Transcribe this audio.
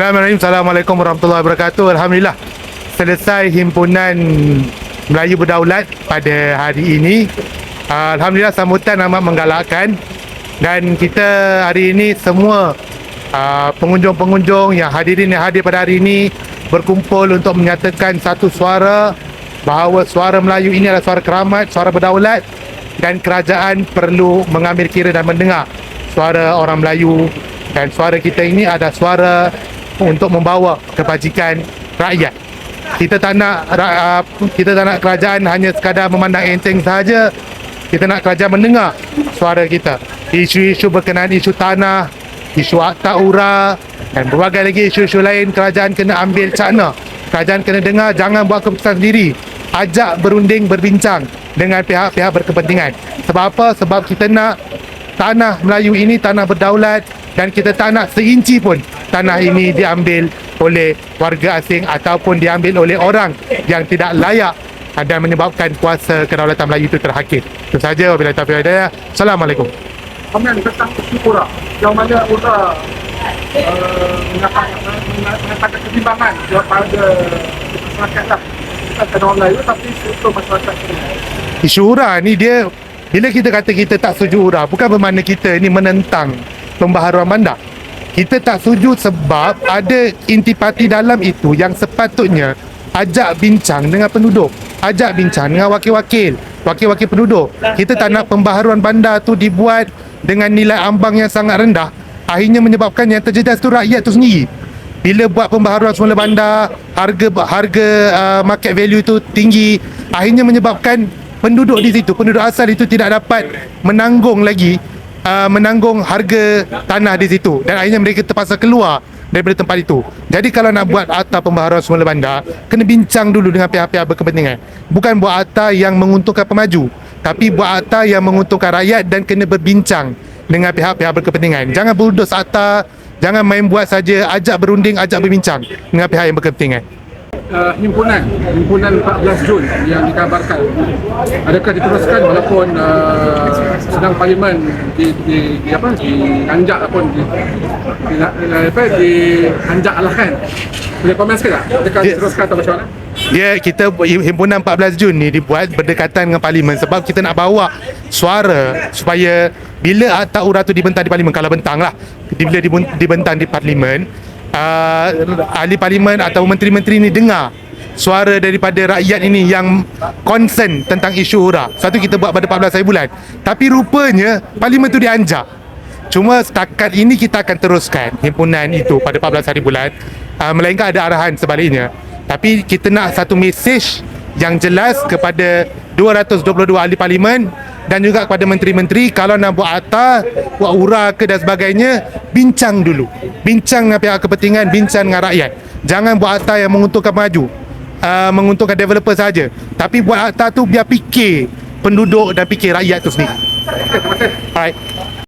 Bismillahirrahmanirrahim. Assalamualaikum warahmatullahi wabarakatuh. Alhamdulillah. Selesai himpunan Melayu Berdaulat pada hari ini. Ah, Alhamdulillah sambutan amat menggalakkan dan kita hari ini semua ah, pengunjung-pengunjung yang hadirin yang hadir pada hari ini berkumpul untuk menyatakan satu suara bahawa suara Melayu ini adalah suara keramat, suara berdaulat dan kerajaan perlu mengambil kira dan mendengar suara orang Melayu dan suara kita ini ada suara untuk membawa kebajikan rakyat. Kita tak nak uh, kita tak nak kerajaan hanya sekadar memandang enteng sahaja. Kita nak kerajaan mendengar suara kita. Isu-isu berkenaan isu tanah, isu akta ura dan berbagai lagi isu-isu lain kerajaan kena ambil cakna. Kerajaan kena dengar jangan buat keputusan sendiri. Ajak berunding berbincang dengan pihak-pihak berkepentingan. Sebab apa? Sebab kita nak tanah Melayu ini tanah berdaulat dan kita tak nak seinci pun tanah ini diambil oleh warga asing ataupun diambil oleh orang yang tidak layak dan menyebabkan kuasa kedaulatan Melayu itu terhakir. Itu saja wabillahi taufiq wal hidayah. Assalamualaikum. Kemudian tentang isu Ura yang mana Ura uh, mengatakan ketimbangan kepada masyarakat lah bukan kena orang Melayu tapi untuk masyarakat. Isu URA ni dia bila kita kata kita tak setuju URA bukan bermakna kita ni menentang pembaharuan bandar. Kita tak setuju sebab ada intipati dalam itu yang sepatutnya ajak bincang dengan penduduk, ajak bincang dengan wakil-wakil, wakil-wakil penduduk. Kita tak nak pembaharuan bandar tu dibuat dengan nilai ambang yang sangat rendah. Akhirnya menyebabkan yang terjejas tu rakyat tu sendiri. Bila buat pembaharuan semula bandar, harga harga uh, market value itu tinggi, akhirnya menyebabkan penduduk di situ, penduduk asal itu tidak dapat menanggung lagi uh, menanggung harga tanah di situ dan akhirnya mereka terpaksa keluar daripada tempat itu. Jadi kalau nak buat akta pembaharuan semula bandar, kena bincang dulu dengan pihak-pihak berkepentingan. Bukan buat akta yang menguntungkan pemaju, tapi buat akta yang menguntungkan rakyat dan kena berbincang dengan pihak-pihak berkepentingan. Jangan bulldoze akta, jangan main buat saja, ajak berunding, ajak berbincang dengan pihak yang berkepentingan. Uh, himpunan. Himpunan 14 Jun yang dikabarkan. Adakah diteruskan walaupun uh, sedang parlimen di, di, di apa di anjak ataupun di, di, di, apa di anjak alahkan boleh komen sikit tak? Adakah diteruskan atau macam mana? Dia kita himpunan 14 Jun ni dibuat berdekatan dengan parlimen sebab kita nak bawa suara supaya bila akta ura tu dibentang di parlimen kalau bentang lah. Bila dibentang di parlimen uh, ahli parlimen atau menteri-menteri ni dengar suara daripada rakyat ini yang concern tentang isu ura. Satu kita buat pada 14 hari bulan. Tapi rupanya parlimen tu dianjak. Cuma setakat ini kita akan teruskan himpunan itu pada 14 hari bulan uh, Melainkan ada arahan sebaliknya Tapi kita nak satu mesej yang jelas kepada 222 ahli parlimen Dan juga kepada menteri-menteri Kalau nak buat akta, buat ura ke dan sebagainya Bincang dulu. Bincang dengan pihak kepentingan, bincang dengan rakyat. Jangan buat akta yang menguntungkan maju. Uh, Menguntungkan developer saja. Tapi buat akta tu biar fikir penduduk dan fikir rakyat tu sendiri. Alright